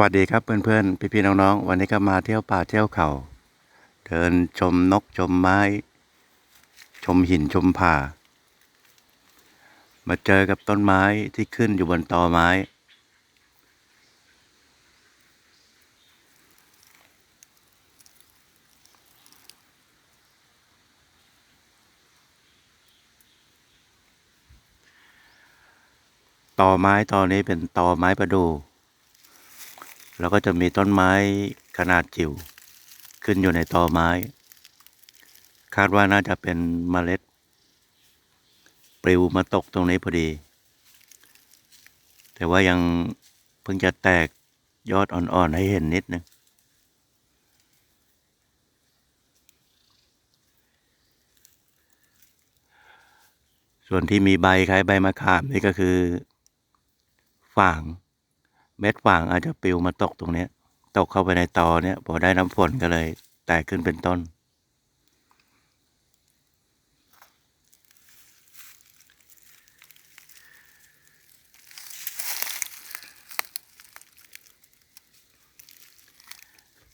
วัสดีครับเพื่อนๆ พี่ๆน้องๆ วันนี้ก็มาเที่ยวป่าเที่ยวเขา เดินชมนกชมไม้ ชมหินชมผามาเจอกับต้นไม้ที่ขึ้นอยู่บนตอไม้ ตอไม้ตอนี้เป็นตอไม้ประดู่ แล้วก็จะมีต้นไม้ขนาดจิ๋วขึ้นอยู่ในตอไม้ คาดว่าน่าจะเป็นเมล็ด ปลิวมาตกตรงนี้พอดี แต่ว่ายังเพิ่งจะแตกยอดอ่อนๆ ให้เห็นนิดนึงส่วนที่มีใบคล้ายใบมะขามนี่ก็คือ ฝาง เม็ดฝางอาจจะปลิวมาตกตรงเนี้ยตกเข้าไปในตอเนี่ยพอได้น้ำฝนก็เลย แตกขึ้นเป็นต้น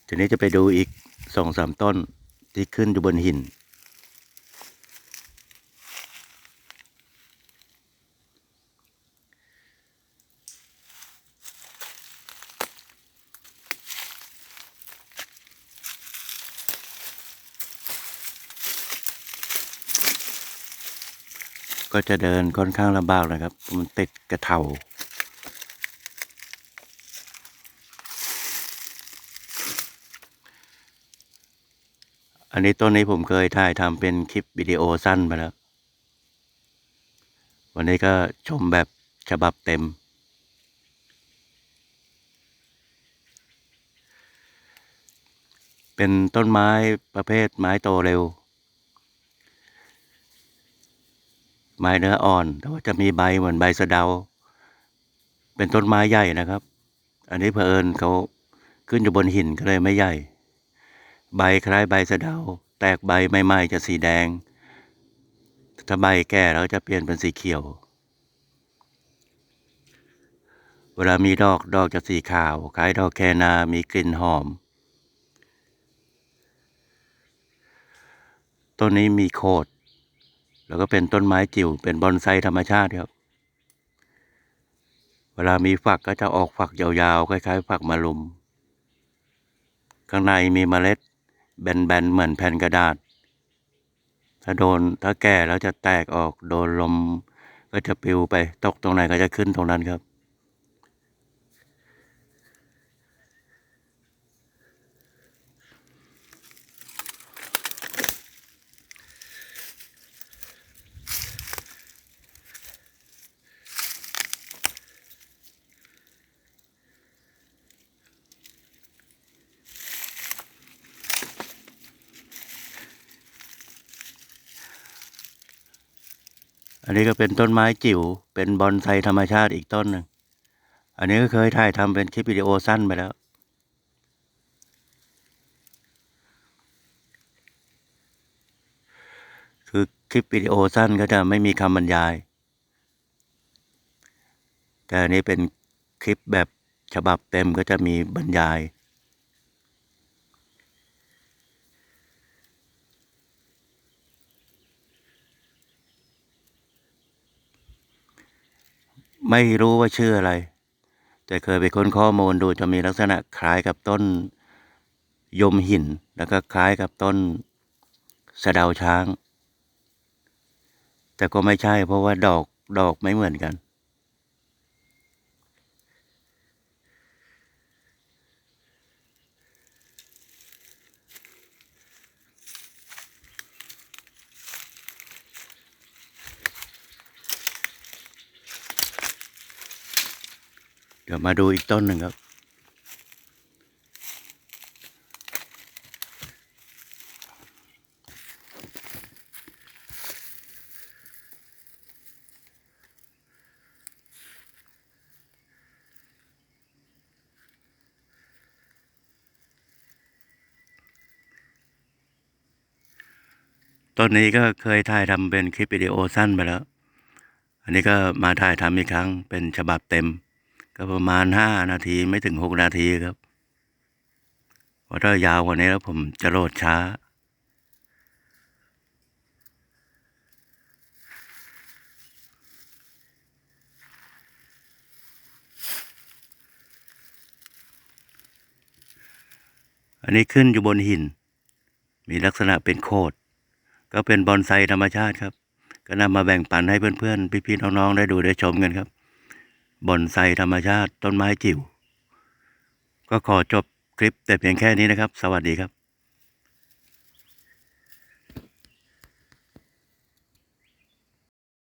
ทีนี้จะไปดูอีกสองสามต้นที่ขึ้นอยู่บนหิน ก็จะเดินค่อนข้างลำบากนะครับ มันติดกระเถาอันนี้ต้นนี้ผมเคยถ่ายทำเป็นคลิปวิดีโอสั้นไปแล้ว วันนี้ก็ชมแบบฉบับเต็ม เป็นต้นไม้ประเภทไม้โตเร็ว ไม้เนื้ออ่อน แต่ว่าจะมีใบเหมือนใบสะเดา เป็นต้นไม้ใหญ่นะครับ อันนี้เผอิญเขาขึ้นอยู่บนหินก็เลยไม่ใหญ่ ใบคล้ายใบสะเดา แตกใบใหม่ๆจะสีแดง ถ้าใบแก่แล้วจะเปลี่ยนเป็นสีเขียว เวลามีดอกดอกจะสีขาว คล้ายดอกแคนา มีกลิ่นหอม ต้นนี้มีโคด แล้วก็เป็นต้นไม้จิ๋วเป็นบอนไซธรรมชาติครับ เวลามีฝักก็จะออกฝักยาวๆคล้ายๆ ฝักมะลุม ข้างในมีเมล็ด แบนๆเหมือนแผ่นกระดาษ ถ้าโดนถ้าแก่แล้วจะแตกออกโดนลมก็จะปลิวไปตกตรงไหนก็จะขึ้นตรงนั้นครับ อันนี้ก็เป็นต้นไม้จิ๋ว เป็นบอนไซธรรมชาติอีกต้นหนึ่ง อันนี้ก็เคยถ่ายทำเป็นคลิปวิดีโอสั้นไปแล้ว คือคลิปวิดีโอสั้นก็จะไม่มีคำบรรยาย แต่อันนี้เป็นคลิปแบบฉบับเต็มก็จะมีบรรยาย ไม่รู้ว่าชื่ออะไร แต่เคยไปค้นข้อมูลดูจะมีลักษณะคล้ายกับต้นยมหิน แล้วก็คล้ายกับต้นสะเดาช้าง แต่ก็ไม่ใช่เพราะว่าดอกดอกไม่เหมือนกัน ดี๋ยวมาดูอีกต้นหนึ่งครับ ต้นนี้ก็เคยถ่ายทำเป็นคลิปวิดีโอสั้นไปแล้ว อันนี้ก็มาถ่ายทำอีกครั้งเป็นฉบับเต็ม ก็ประมาณห้านาทีไม่ถึงหกนาทีครับเพราะถ้ายาวกว่านี้แล้วผมจะโหลดช้า อันนี้ขึ้นอยู่บนหิน มีลักษณะเป็นโคดก็เป็นบอนไซธรรมชาติครับ ก็นำมาแบ่งปันให้เพื่อนๆ พี่ๆ น้องๆ ได้ดูได้ชมกันครับ บอนไซธรรมชาติต้นไม้จิ๋ว ก็ขอจบคลิปแต่เพียงแค่นี้นะครับ สวัสดีครับ